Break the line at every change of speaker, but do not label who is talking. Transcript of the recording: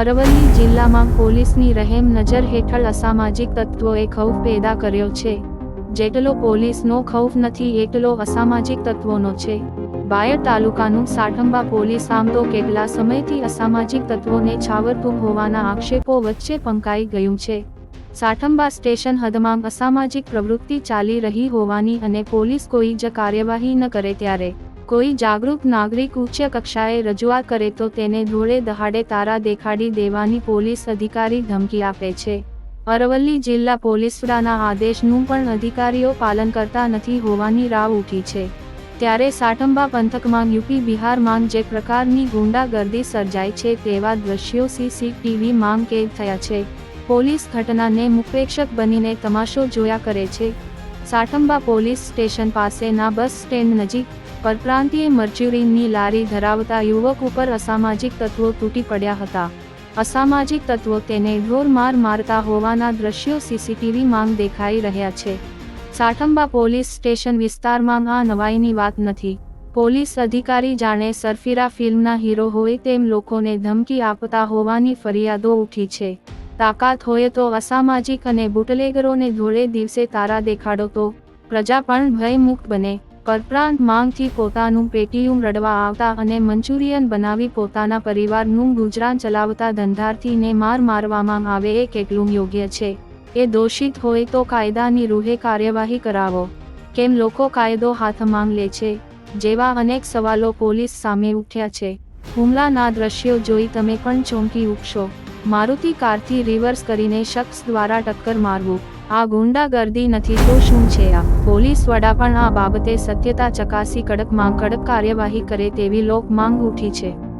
અરવલ્લી જિલ્લામાં પોલીસની રહેમ નજર હેઠળ અસામાજિક તત્વોએ ખૌફ પેદા કર્યો છે. જેટલો પોલીસનો ખૌફ નથી, એટલો અસામાજિક તત્વોનો છે. બાયર તાલુકાનું સાઠંબા પોલીસ આમ તો કેટલા સમયથી અસામાજિક તત્વોને છાવરતું હોવાના આક્ષેપો વચ્ચે પંકાઈ ગયું છે. સાઠંબા સ્ટેશન હદમાં અસામાજિક પ્રવૃત્તિ ચાલી રહી હોવાની અને પોલીસ કોઈ જ કાર્યવાહી ન કરે ત્યારે કોઈ જાગૃત નાગરિક ઉચ્ચ કક્ષાએ રજૂઆત કરે તો તેને ધોળે દહાડે તારા દેખાડી દેવાની પોલીસ અધિકારી ધમકી આપે છે. અરવલ્લી જિલ્લા પોલીસ વડાના આદેશનું પણ અધિકારીઓ પાલન કરતા નથી હોવાની રાવ ઉઠી છે. ત્યારે સાઠંબા પંથકમાં યુપી બિહારમાં જે પ્રકારની ગુંડાગર્દી સર્જાય છે તેવા દ્રશ્યો સીસીટીવી માંગ કેદ થયા છે. પોલીસ ઘટનાને મુખપ્રેક્ષક બનીને તમાશો જોયા કરે છે. સાઠંબા પોલીસ સ્ટેશન પાસેના બસ સ્ટેન્ડ નજીક પરપ્રાંતીય મર્ચ્યુરીનની લારી ધરાવતા યુવક ઉપર અસામાજિક તત્વો તૂટી પડ્યા હતા. અસામાજિક તત્વો તેને ઢોરમાર મારતા હોવાના દ્રશ્યો સીસીટીવી માંગ દેખાઈ રહ્યા છે. સાઠંબા પોલીસ સ્ટેશન વિસ્તારમાં આ નવાઈની વાત નથી. પોલીસ અધિકારી જાણે સરફીરા ફિલ્મના હીરો હોય તેમ લોકોને ધમકી આપતા હોવાની ફરિયાદો ઉઠી છે. તાકાત હોય તો અસામાજિક અને બુટલેગરોને ધોળે દિવસે તારા દેખાડો તો પ્રજા પણ ભયમુક્ત બને. પરપ્રાંત માંગથી પોતાનું પેટીયું રડવા આવતા અને મંચુરિયન બનાવી પોતાના પરિવારનું ગુજરાન ચલાવતા ધંધાર્થીને માર મારવામાં આવે એ કેટલું યોગ્ય છે? એ દોષિત હોય તો કાયદાની રૂહે કાર્યવાહી કરાવો. કેમ લોકો કાયદો હાથમાં લે છે? જેવા અનેક સવાલો પોલીસ સામે ઉઠ્યા છે. હુમલાના દ્રશ્યો જોઈ તમે પણ ચોંકી ઉઠશો. મારુતિ કારથી રિવર્સ કરીને શખ્સ દ્વારા ટક્કર મારવું. આ ગુંડાગર્દી નથી તો શું છે આ? પોલીસ વડા પણ આ બાબતે સત્યતા ચકાસી કડકમાં કડક કાર્યવાહી કરે તેવી લોક માંગ ઉઠી છે.